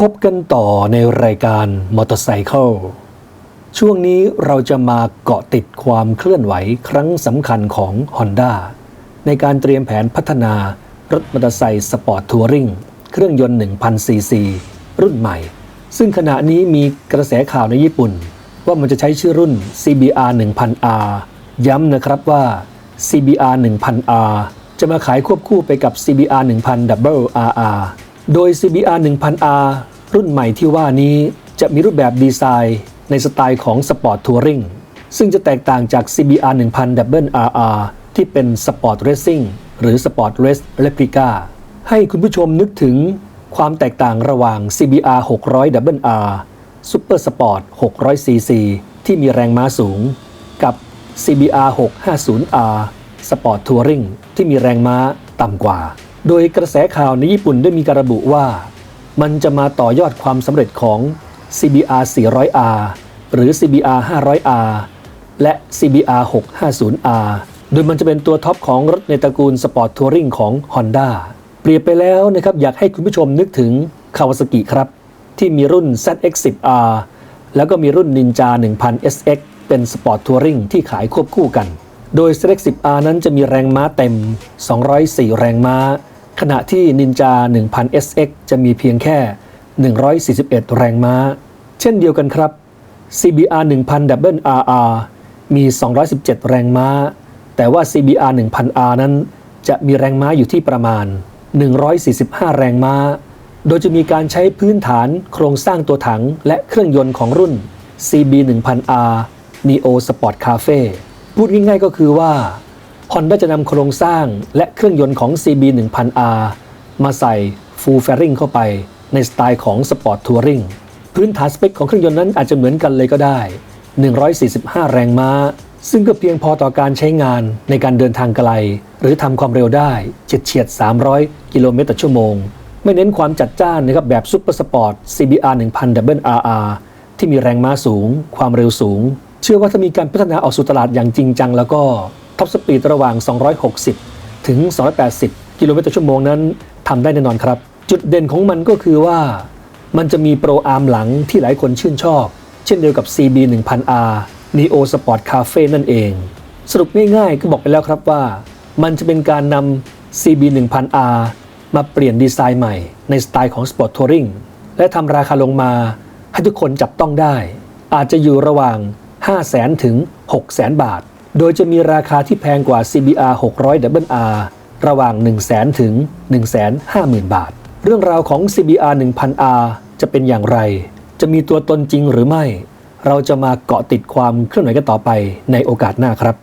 พบกันต่อในรายการมอเตอร์ไซค์ช่วงนี้เราจะมาเกาะติดความเคลื่อนไหวครั้งสำคัญของ Honda ในการเตรียมแผนพัฒนารถมอเตอร์ไซค์สปอร์ตทัวริงเครื่องยนต์ 1,000 ซีซี รุ่นใหม่ ซึ่งขณะนี้มีกระแสข่าวในญี่ปุ่น ว่ามันจะใช้ชื่อรุ่น CBR 1000R ย้ำนะครับว่า CBR 1000R จะมาขายควบคู่ไปกับ CBR 1000 Double RR โดย CBR 1000R รุ่นใหม่ที่ว่านี้จะมีรูปแบบดีไซน์ในสไตล์ของสปอร์ตทัวริงซึ่งจะแตกต่างจาก CBR 1000 Double RR ที่เป็นสปอร์ตเรซซิ่งหรือสปอร์ตเรสเ p ป i ิก้าให้คุณผู้ชมนึกถึงความแตกต่างระหว่าง CBR 600 Double R Super Sport 600 cc ที่มีแรงม้าสูง กับ CBR 650R Sport Touring ที่มีแรงม้าต่ำกว่า โดยกระแสข่าวในญี่ปุ่นได้มีการระบุว่า มันจะมาต่อยอดความสำเร็จของ CBR 400R หรือ CBR 500R และ CBR 650R โดยมันจะเป็นตัวท็อปของรถในตระกูลสปอร์ตทัวริงของ Honda เปรียบไปแล้วนะครับ อยากให้คุณผู้ชมนึกถึง Kawasaki ครับ ที่มีรุ่น ZX10R แล้วก็มีรุ่น Ninja 1000 SX เป็นสปอร์ตทัวริงที่ขายควบคู่กัน โดย ZX10R นั้นจะมีแรงม้าเต็ม 204 แรงม้า ขณะที่ Ninja 1000 SX จะมีเพียงแค่ 141 แรงม้า เช่นเดียวกันครับ CBR 1000 Double RR มี 217 แรงม้า แต่ว่า CBR 1000R นั้น จะมีแรงม้าอยู่ที่ประมาณ 145 แรงม้า โดยจะมีการใช้พื้นฐานโครงสร้างตัวถังและเครื่องยนต์ของรุ่น CB 1000R Neo Sport Cafe พูดง่ายๆก็คือว่า Honda จะนำโครงสร้างและเครื่องยนต์ของ CB 1000R มาใส่ Full Fairing เข้าไปในสไตล์ของ Sport Touring พื้นฐานสเปคของเครื่องยนต์นั้นอาจจะเหมือนกันเลยก็ได้ 145 แรงม้า ซึ่งก็เพียงพอต่อการใช้งานในการเดินทางไกล หรือทำความเร็วได้เฉียดเฉียด 300 กิโลเมตรต่อชั่วโมง ไม่เน้นความจัดจ้านนะครับแบบซุปเปอร์สปอร์ต CBR 1000 Double RR ที่มีแรงม้าสูง ความเร็วสูง เชื่อว่าถ้ามีการพัฒนาออกสู่ตลาดอย่างจริงจังแล้วก็ ท็อปสปีดระหว่าง 260 ถึง 280 กิโลเมตรต่อชั่วโมงนั้นทำได้แน่นอนครับ จุดเด่นของมันก็คือว่า มันจะมีโปรอาร์มหลังที่หลายคนชื่นชอบ เช่นเดียวกับ CB 1000R Neo Sport Cafe นั่นเอง สรุปง่ายๆ ก็บอกไปแล้วครับว่า มันจะเป็นการนำ CB 1000R มาเปลี่ยนดีไซน์ใหม่ในสไตล์ของ Sport Touring และทำราคาลงมาให้ทุกคนจับต้องได้ อาจจะอยู่ระหว่าง 500,000 ถึง 600,000 บาท โดยจะมีราคาที่แพงกว่า CBR 600 WR ระหว่าง 100,000ถึง 150,000 บาท เรื่องราวของ CBR 1000R จะเป็นอย่างไร จะมีตัวตนจริงหรือไม่ เราจะมาเกาะติดความเคลื่อนไหวกันต่อไปในโอกาสหน้าครับ